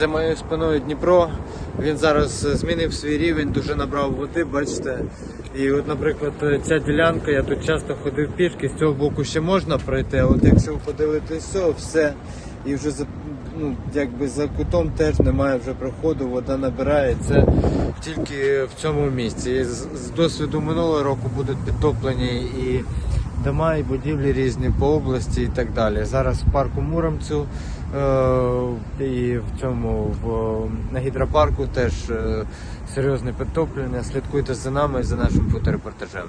За моєю спиною Дніпро. Він зараз змінив свій рівень, дуже набрав води, бачите. І от, наприклад, ця ділянка, я тут часто ходив пішки, з цього боку ще можна пройти, а от якщо ви подивитись все, все, і вже за, ну, якби за кутом теж немає вже проходу, вода набирає. Це тільки в цьому місці. І з, з досвіду минулого року будуть підтоплені і дома, і будівлі різні по області і так далі. Зараз в парку Муромцю е, і в цьому в, на гідропарку теж е, серйозне підтоплення. Слідкуйте за нами і за нашим фоторепортажем.